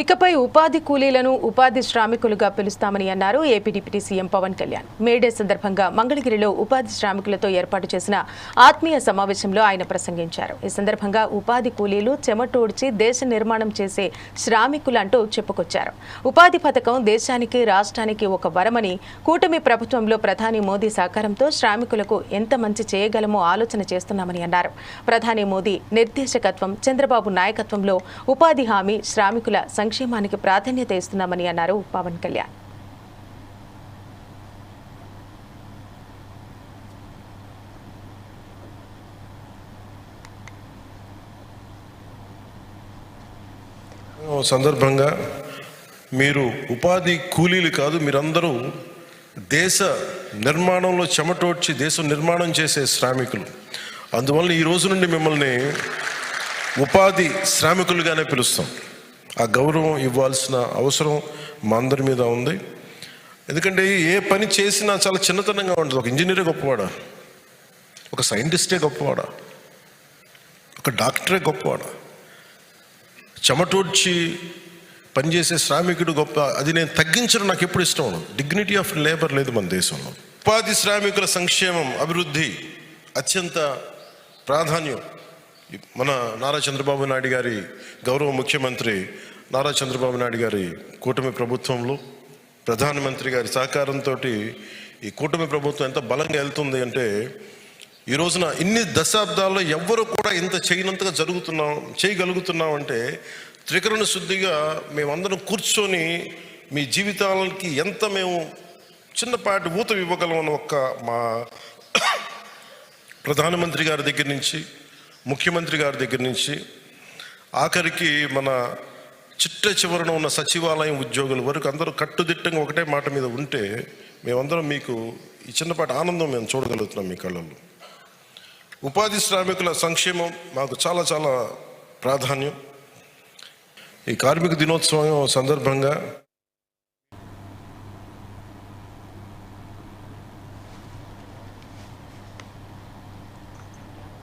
ఇకపై ఉపాధి కూలీలను ఉపాధి శ్రామికులుగా పిలుస్తామని అన్నారు AP deputy CM Pawan Kalyan. May Day సందర్భంగా మంగళగిరిలో ఉపాధి శ్రామికులతో ఏర్పాటు చేసిన ఆత్మీయ సమావేశంలో ఆయన ప్రసంగించారు. ఈ సందర్భంగా ఉపాధి కూలీలు చెమటోడ్చి దేశ నిర్మాణం చేసే శ్రామికులంటూ చెప్పుకొచ్చారు. ఉపాధి పథకం దేశానికి రాష్ట్రానికి ఒక వరమని కూటమి ప్రభుత్వంలో ప్రధాని మోదీ సహకారంతో శ్రామికులకు ఎంత మంచి చేయగలమో ఆలోచన చేస్తున్నామని అన్నారు. ప్రధాని మోదీ నిర్దేశకత్వం చంద్రబాబు నాయకత్వంలో ఉపాధి హామీ శ్రామికుల సంక్షేమానికి ప్రాధాన్యత ఇస్తున్నామని అన్నారు పవన్ కళ్యాణ్. సందర్భంగా మీరు ఉపాధి కూలీలు కాదు మీరందరూ దేశ నిర్మాణంలో చెమటోడ్చి దేశం నిర్మాణం చేసే శ్రామికులు. అందువల్ల ఈ రోజు నుండి మిమ్మల్ని ఉపాధి శ్రామికులుగానే పిలుస్తాం. ఆ గౌరవం ఇవ్వాల్సిన అవసరం మా అందరి మీద ఉంది. ఎందుకంటే ఏ పని చేసినా చాలా చిన్నతనంగా ఉంటుంది. ఒక ఇంజనీరే గొప్పవాడా? ఒక సైంటిస్టే గొప్పవాడా? ఒక డాక్టరే గొప్పవాడా? చెమటూడ్చి పనిచేసే శ్రామికుడు గొప్ప అది నేను తగ్గించడం నాకు ఎప్పుడు ఇష్టం ఉండదు. డిగ్నిటీ ఆఫ్ లేబర్ లేదు మన దేశంలో. ఉపాధి శ్రామికుల సంక్షేమం అభివృద్ధి అత్యంత ప్రాధాన్యం. మన నారా చంద్రబాబు నాయుడు గారి గౌరవ ముఖ్యమంత్రి నారా చంద్రబాబు నాయుడు గారి కూటమి ప్రభుత్వంలో ప్రధానమంత్రి గారి సహకారంతో ఈ కూటమి ప్రభుత్వం ఎంత బలంగా వెళ్తుంది అంటే ఈ రోజున ఇన్ని దశాబ్దాల్లో ఎవ్వరూ కూడా ఇంత చేయనంతగా జరుగుతున్నాం చేయగలుగుతున్నాం అంటే త్రికరణ శుద్ధిగా మేమందరం కూర్చొని మీ జీవితాలకి ఎంత మేము చిన్నపాటి ఊత ఇవ్వగలం అని ఒక్క మా ప్రధానమంత్రి గారి దగ్గర నుంచి ముఖ్యమంత్రి గారి దగ్గర నుంచి ఆఖరికి మన చిట్ట చివరన ఉన్న సచివాలయం ఉద్యోగుల వరకు అందరూ కట్టుదిట్టంగా ఒకటే మాట మీద ఉంటే మేమందరం మీకు ఈ చిన్నపాటి ఆనందం మేము చూడగలుగుతున్నాం మీ కళ్ళల్లో. ఉపాధి శ్రామికుల సంక్షేమం మాకు చాలా చాలా ప్రాధాన్యం. ఈ కార్మిక దినోత్సవం సందర్భంగా